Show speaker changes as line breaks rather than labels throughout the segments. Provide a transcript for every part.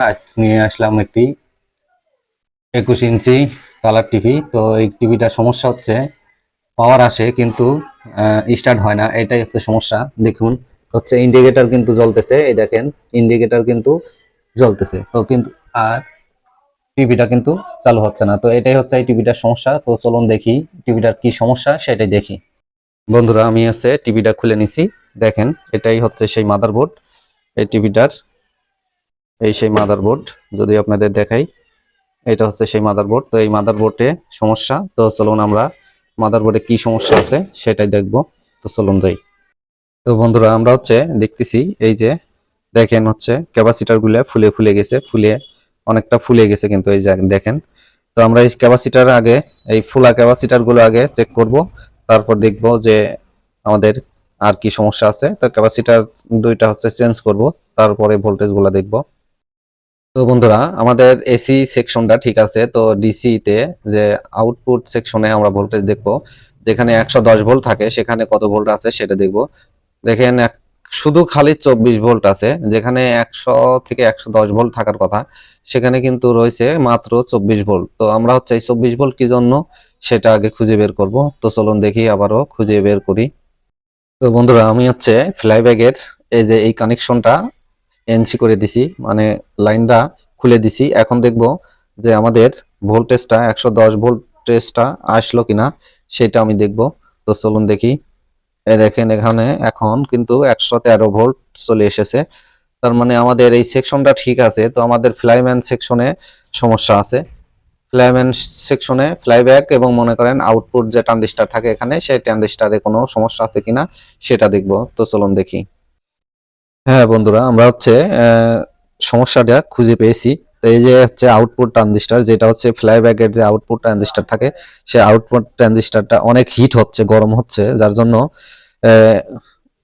আজ নিয়ে আসলাম একটি একুশ ইঞ্চি কালার টিভি তো এই টিভিটার সমস্যা হচ্ছে পাওয়ার আসে কিন্তু স্টার্ট হয় না। এটাই হচ্ছে সমস্যা। দেখুন, হচ্ছে ইন্ডিকেটার কিন্তু জ্বলতেছে। এই দেখেন ইন্ডিকেটার কিন্তু জ্বলতেছে। তো কিন্তু, আর টিভিটা কিন্তু চালু হচ্ছে না। তো এটাই হচ্ছে এই টিভিটার সমস্যা। তো চলুন দেখি টিভিটার কি সমস্যা, সেটাই দেখি। বন্ধুরা, আমি হচ্ছে টিভিটা খুলে নিছি। দেখেন, এটাই হচ্ছে সেই মাদারবোর্ড এই টিভিটার এই সেই মাদারবোর্ড যদি আপনাদের দেখাই, এটা হচ্ছে সেই মাদারবোর্ড তো এই মাদারবোর্ডে সমস্যা। তো চলুন আমরা মাদারবোর্ডে কি সমস্যা আছে সেটাই দেখব। তো চলুন যাই। তো বন্ধুরা, আমরা হচ্ছে দেখতেছি এই যে দেখেন হচ্ছে ক্যাপাসিটারগুলো ফুলে ফুলে গেছে, ফুলে অনেকটা ফুলে গেছে কিন্তু এই দেখেন। তো আমরা এই ক্যাপাসিটার আগে, এই ফুলা ক্যাপাসিটারগুলো আগে চেক করব, তারপর দেখব যে আমাদের আর কি সমস্যা আছে। তো ক্যাপাসিটার দুইটা হচ্ছে চেঞ্জ করব, তারপরে ভোল্টেজগুলা দেখব। তো বন্ধুরা, আমাদের এসি সেকশনটা ঠিক আছে। তো ডিসি তে যে আউটপুট সেকশনে আমরা ভোল্টেজ দেখব, যেখানে একশো দশ ভোল্ট থাকে, সেখানে কত ভোল্ট আছে সেটা দেখব। দেখেন শুধু খালি চব্বিশ ভোল্ট আছে, যেখানে একশো থেকে একশো দশ ভোল্ট থাকার কথা, সেখানে কিন্তু রয়েছে মাত্র চব্বিশ ভোল্ট তো আমরা হচ্ছে এই চব্বিশ ভোল্ট কি জন্য, সেটা আগে খুঁজে বের করব। তো চলুন দেখি, আবারও খুঁজে বের করি। তো বন্ধুরা, আমি হচ্ছে ফ্লাইব্যাগের এই যে এই কানেকশনটা এনসি করে দিছি মানে লাইনটা খুলে দিছি। এখন দেখব যে আমাদের ভোল্টেজটা, একশো দশ ভোল্টেজটা আসলো কিনা, সেটা আমি দেখব। তো চলুন দেখি। এই দেখেন, এখানে এখন কিন্তু একশো তেরো ভোল্ট চলে এসেছে। তার মানে আমাদের এই সেকশনটা ঠিক আছে, তো আমাদের ফ্লাইম্যান সেকশনে সমস্যা আছে। ফ্লাইম্যান সেকশনে ফ্লাইব্যাক এবং মনে করেন আউটপুট যে ট্রানজিস্টার থাকে এখানে, সেই ট্রানজিস্টারে কোনো সমস্যা আছে কিনা, সেটা দেখব। তো চলুন দেখি। হ্যাঁ বন্ধুরা, আমরা হচ্ছে সমস্যাটা খুঁজে পেয়েছি। তো এই যে হচ্ছে আউটপুট ট্রানজিস্টার যেটা হচ্ছে ফ্লাইব্যাকের যে আউটপুট ট্রানজিস্টার থাকে, সে আউটপুট ট্রানজিস্টারটা অনেক হিট হচ্ছে, গরম হচ্ছে, যার জন্য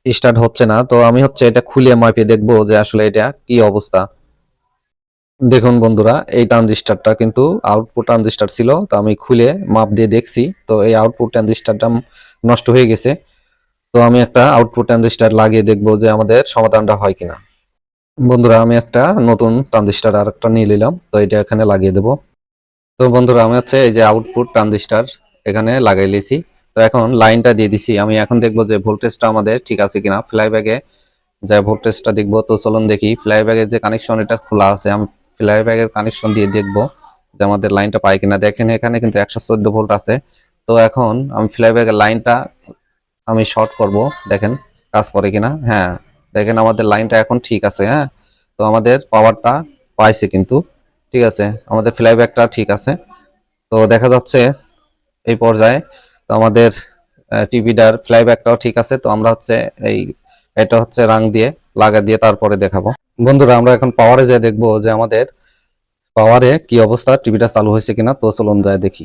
স্টার্ট হচ্ছে না। তো আমি হচ্ছে এটা খুলে মাপিয়ে দেখব যে আসলে এটা কি অবস্থা। দেখুন বন্ধুরা, এই ট্রানজিস্টারটা কিন্তু আউটপুট ট্রানজিস্টার ছিল, তো আমি খুলে মাপ দিয়ে দেখছি। তো এই আউটপুট ট্রানজিস্টারটা নষ্ট হয়ে গেছে। তো আমি একটা আউটপুট ট্রানজিস্টার লাগিয়ে দেখব যে আমাদের সমাধানটা হয় কিনা। বন্ধুরা, আমি একটা নতুন ট্রানজিস্টার আর একটা নিয়ে নিলাম, তো এটা এখানে লাগিয়ে দেব। তো বন্ধুরা, আমি হচ্ছে এই যে আউটপুট ট্রানজিস্টার এখানে লাগাই লিয়েছি তো এখন লাইনটা দিয়ে দিছি। আমি এখন দেখব যে ভোল্টেজটা আমাদের ঠিক আছে কিনা। ফ্লাইব্যাগে যে ভোল্টেজটা দেখব, তো চলুন দেখি। ফ্লাইব্যাগের যে কানেকশন এটা খোলা আছে। আমি ফ্লাইব্যাগের কানেকশন দিয়ে দেখব যে আমাদের লাইনটা পাই কিনা। দেখেন এখানে কিন্তু একশো চোদ্দ ভোল্ট আছে। তো এখন আমি ফ্লাইব্যাগের লাইনটা আমি শর্ট করব, দেখেন কাজ করে কিনা। হ্যাঁ দেখেন আমাদের লাইনটা এখন ঠিক আছে হ্যাঁ? তো আমাদের পাওয়ারটা পাইছে কিন্তু, ঠিক আছে? আমাদের ফ্লাইব্যাকটা ঠিক আছে। তো দেখা যাচ্ছে এই পর্যায়ে তো আমাদের টিভিটার ফ্লাইব্যাকটাও ঠিক আছে। তো আমরা হচ্ছে এই, এটা হচ্ছে রাং দিয়ে লাগা দিয়ে তারপরে দেখাবো। বন্ধুরা, আমরা এখন পাওয়ারে যায় দেখব যে আমাদের পাওয়ারে কি অবস্থা টিভিটা চালু হয়েছে কিনা। তো চলুন যায় দেখি।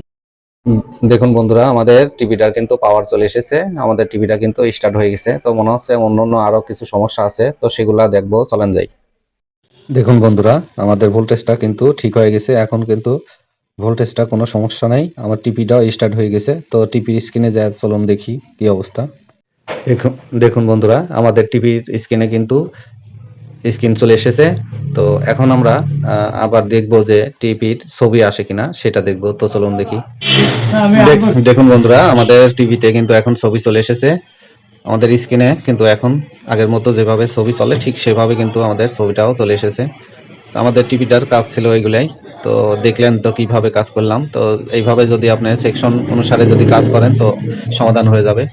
দেখুন বন্ধুরা, আমাদের টিভিটার কিন্তু পাওয়ার চলে এসেছে। আমাদের টিভিটা কিন্তু স্টার্ট হয়ে গেছে। তো মনে হচ্ছে অন্য অন্য আরও কিছু সমস্যা আছে, তো সেগুলা দেখব। চলেন যাই। দেখুন বন্ধুরা, আমাদের ভোল্টেজটা কিন্তু ঠিক হয়ে গেছে। এখন কিন্তু ভোল্টেজটা কোনো সমস্যা নাই। আমার টিপিটাও স্টার্ট হয়ে গেছে। তো টিপির স্ক্রিনে যায় চলুন দেখি, কি অবস্থা। দেখুন বন্ধুরা, আমাদের টিভির স্ক্রিনে কিন্তু স্ক্রিন চলে এসেছে। তো এখন আমরা আবার দেখব যে টিভির ছবি আসে কিনা সেটা দেখব। তো চলুন দেখি। দেখ- দেখুন বন্ধুরা আমাদের টিভিতে কিন্তু এখন ছবি চলে এসেছে। আমাদের স্ক্রিনে কিন্তু এখন আগের মতো যেভাবে ছবি চলে ঠিক সেভাবে কিন্তু আমাদের ছবিটাও চলে এসেছে। আমাদের টিভিটার কাজ ছিল এগুলাই তো দেখলেন তো কীভাবে কাজ করলাম। তো এইভাবে যদি আপনি সেকশন অনুসারে যদি কাজ করেন তো সমাধান হয়ে যাবে।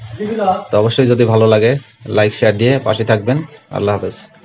তো অবশ্যই যদি ভালো লাগে লাইক শেয়ার দিয়ে পাশে থাকবেন। আল্লাহ হাফেজ।